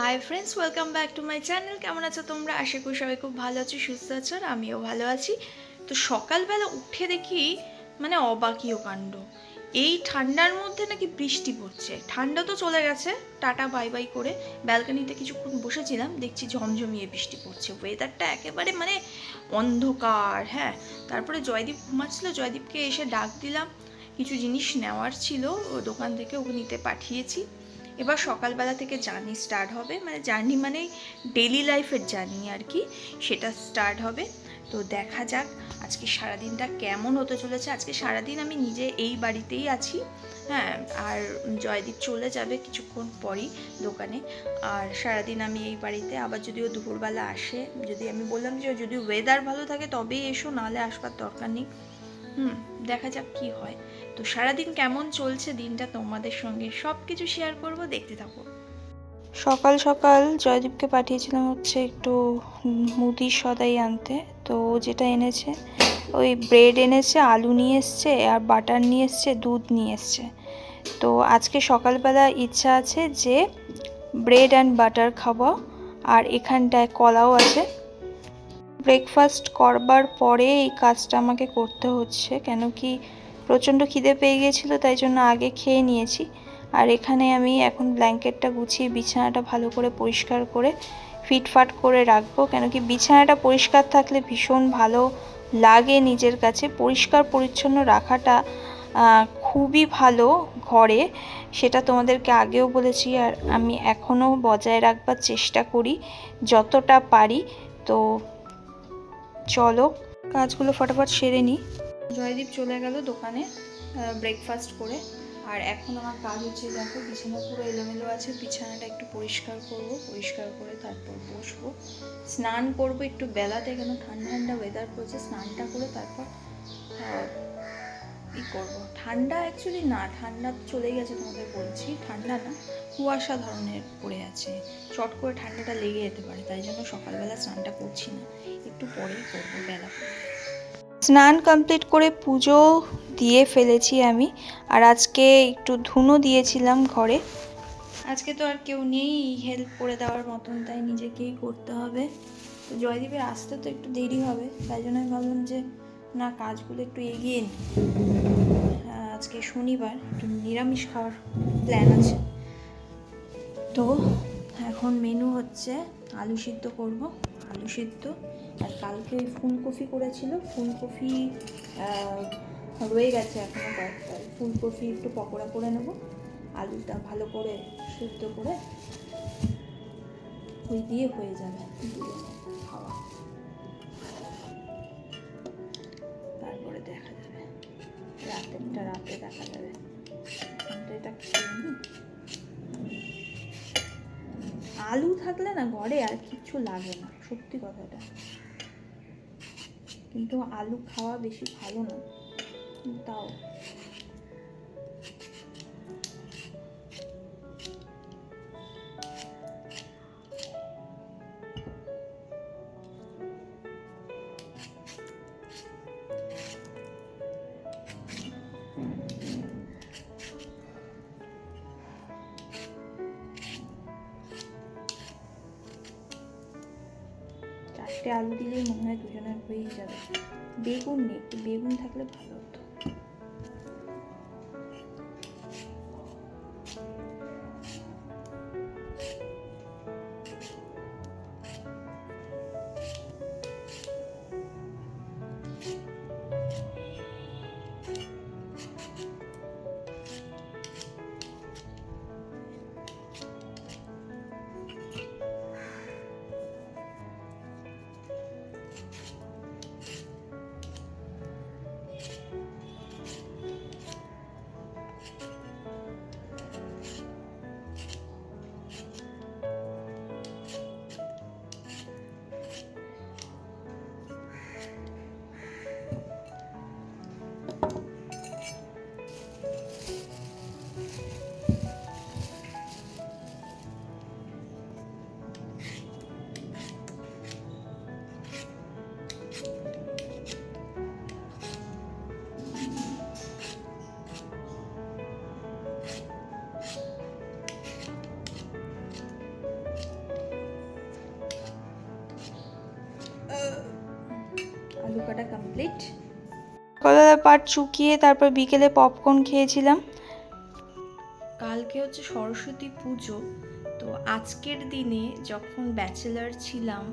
Hi friends welcome back to my channel কেমন আছো তোমরা? আশা করি সবাই খুব ভালো আছো, সুস্থ আছো আর আমিও ভালো আছি। তো সকালবেলা উঠে দেখি মানে অবাকীয় কাণ্ড। এই ঠান্ডার মধ্যে নাকি বৃষ্টি পড়ছে। ঠান্ডা তো চলে গেছে। টাটা বাই বাই করে ব্যালকনিতে কিছুক্ষণ বসেছিলাম। দেখছি ঝমঝমিয়ে বৃষ্টি পড়ছে। ওয়েদারটা একেবারে মানে অন্ধকার হ্যাঁ। তারপরে জয়দীপ ঘুমাচ্ছিল। জয়দীপকে এসে ডাক দিলাম। কিছু জিনিস নেওয়ার ছিল। দোকান থেকে ওকে নিতে পাঠিয়েছি। এবার সকালবেলা থেকে জার্নি স্টার্ট হবে মানে জার্নি মানে ডেলি লাইফের জার্নি আর কি, সেটা স্টার্ট হবে। তো দেখা যাক আজকে সারাদিনটা কেমন হতে চলেছে। আজকে সারাদিন আমি নিজে এই বাড়িতেই আছি হ্যাঁ আর জয়দীপ চলে যাবে কিছুক্ষণ পরই দোকানে। আর সারাদিন আমি এই বাড়িতে, আবার যদিও দুপুরবেলা আসে, যদি আমি বললাম যে যদি ওয়েদার ভালো থাকে তবেই এসো, নাহলে আসবার দরকার নেই। হুম, দেখা যাক কি হয়। তো সারাদিন কেমন চলছে দিনটা তোমাদের সঙ্গে সব কিছু শেয়ার করব, দেখতে থাকো। সকাল সকাল জয়দীপকে পাঠিয়েছিলাম হচ্ছে একটু মুদি সদাই আনতে। তো যেটা এনেছে, ওই ব্রেড এনেছে, আলু নিয়ে এসছে, আর বাটার নিয়ে এসছে, দুধ নিয়ে এসছে। তো আজকে সকালবেলা ইচ্ছা আছে যে ব্রেড অ্যান্ড বাটার খাব, আর এখানটায় কলাও আছে। ব্রেকফাস্ট করবার পরে এই কাজটা আমাকে করতে হচ্ছে। কেন কি প্রচণ্ড খিদে পেয়ে গিয়েছিল, তাই জন্য আগে খেয়ে নিয়েছি। আর এখানে আমি এখন ব্ল্যাঙ্কেটটা গুছিয়ে বিছানাটা ভালো করে পরিষ্কার করে ফিটফাট করে রাখব। কেন কি বিছানাটা পরিষ্কার থাকলে ভীষণ ভালো লাগে নিজের কাছে। পরিষ্কার পরিচ্ছন্ন রাখাটা খুবই ভালো ঘরে, সেটা তোমাদেরকে আগেও বলেছি আর আমি এখনও বজায় রাখবার চেষ্টা করি, যতটা পারি। তো চলো, কাজগুলো ফটাফট সেরে নিই জয়দীপ চলে গেল দোকানে ব্রেকফাস্ট করে। আর এখন আমার কাজ হচ্ছে, দেখো, বিছানা পুরো এলোমেলো আছে, বিছানাটা একটু পরিষ্কার করব, পরিষ্কার করে তারপর বসবো। স্নান করব, একটু বেলাতে কেন ঠান্ডা ঠান্ডা ওয়েদার পড়ছে, স্নানটা করে তারপর ই করব? ঠান্ডা অ্যাকচুয়ালি না, ঠান্ডা চলে গেছে তোমাদের বলছি। ঠান্ডা না কুয়াশা ধরনের পড়ে আছে। চট করে ঠান্ডাটা লেগে যেতে পারে, তাই জন্য সকালবেলা স্নানটা করছি না। একটু পরেই করব, বেলা স্নান কমপ্লিট করে পুজো দিয়ে ফেলেছি আমি। আর আজকে একটু ধুনো দিয়েছিলাম ঘরে। আজকে তো আর কেউ নেই হেল্প করে দেওয়ার মতন, তাই নিজেকেই করতে হবে। তো জয়দীপের আসতে তো একটু দেরি হবে, তাই জন্য আমি ভাবলাম যে না, কাজগুলো একটু এগিয়ে আজকে শনিবার, একটু নিরামিষ খাওয়ার প্ল্যান আছে। তো এখন মেনু হচ্ছে আলু সিদ্ধ করব, আলু সিদ্ধ। আর কালকে ওই ফুলকপি করেছিল, ফুলকপি রয়ে গেছে এখনও কয়েকটা। ফুলকপি একটু পকোড়া করে নেব, আলুটা ভালো করে সিদ্ধ করে ওই দিয়ে হয়ে যাবে। রাতেরটা রাতে দেখা যাবে। এটা আলু থাকলে না ঘরে আর কিছু লাগে না, সত্যি কথাটা কিন্তু আলু খাওয়া বেশি ভালো না তাও। চারটে আলু দিলেই মনে হয় দুজনের হয়েই যাবে। বেগুন নেই বেগুন থাকলে ভালো হতো। কমপ্লিট সকালবেলা পাট চুকিয়ে তারপর বিকেলে পপকর্ন খেয়েছিলাম। কালকে হচ্ছে সরস্বতী পুজো তো আজকের দিনে যখন ব্যাচেলার ছিলাম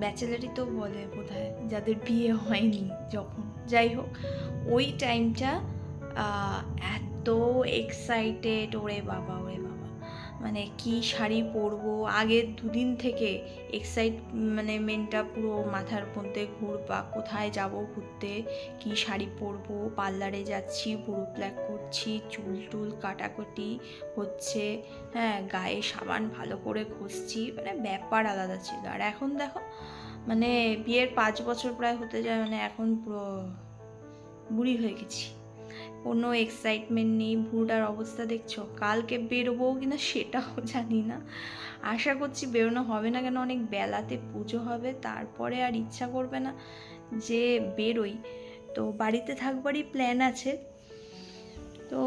ব্যাচেলারই তো বলে বোধহয় যাদের বিয়ে হয়নি যখন যাই হোক ওই টাইমটা এত এক্সাইটেড ওরে বাবা ওরে বাবা। মানে কি শাড়ি পরবো? আগের দুদিন থেকে এক্সাইট মানে মেনটা পুরো মাথার মধ্যে ঘুরবা কোথায় যাব ঘুরতে? কি শাড়ি পরবো? পার্লারে যাচ্ছি পুরো প্ল্যাক করছি, চুল টুল কাটাকুটি হচ্ছে। হ্যাঁ গায়ে সাবান ভালো করে ঘষছি মানে ব্যাপার আলাদা ছিল। আর এখন দেখো মানে বিয়ের পাঁচ বছর প্রায় হতে যায় মানে এখন পুরো বুড়ি হয়ে গেছি। কোনো এক্সাইটমেন্ট নেই ভুরুটার অবস্থা দেখছ। কালকে বেরোবো কি না সেটাও জানি না। আশা করছি বেরোনো হবে না কেন, অনেক বেলাতে পুজো হবে, তারপরে আর ইচ্ছা করবে না যে বেরোই। তো বাড়িতে থাকবারই প্ল্যান আছে। তো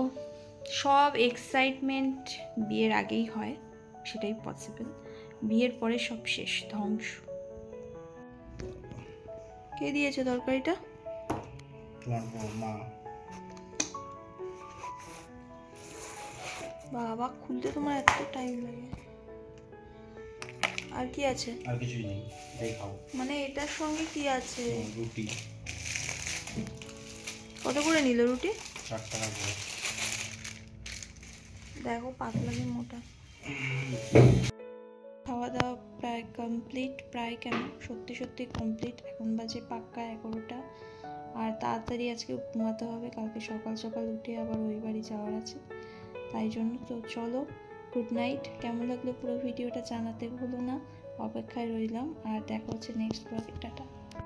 সব এক্সাইটমেন্ট বিয়ের আগেই হয়, সেটাই পসিবল বিয়ের পরে সব শেষ, ধ্বংস। কে দিয়েছে তরকারিটা? তোমার বাবা খুলতে তোমার এত টাইম লাগে। আর কি আছে? আর কিছুই নেই এটাই খাও মানে এটার সঙ্গে কি আছে? রুটি। কত করে নিল রুটি? চার টাকা করে। দেখো পাতলা কি মোটা। খাওয়া দাওয়া প্রায় কমপ্লিট প্রায় কেন সত্যি সত্যি কমপ্লিট এখন বাজে পাক্কা এগারোটা। আর তাড়াতাড়ি আজকে ঘুমাতে হবে কালকে সকাল সকাল উঠে আবার ওই বাড়ি যাওয়ার আছে। তাই জন্য তো চলো গুড নাইট কেমন লাগল পুরো ভিডিওটা জানাতে ভুলো না। অপেক্ষায় রইলাম, আর দেখা হচ্ছে নেক্সট ব্লগে টাটা।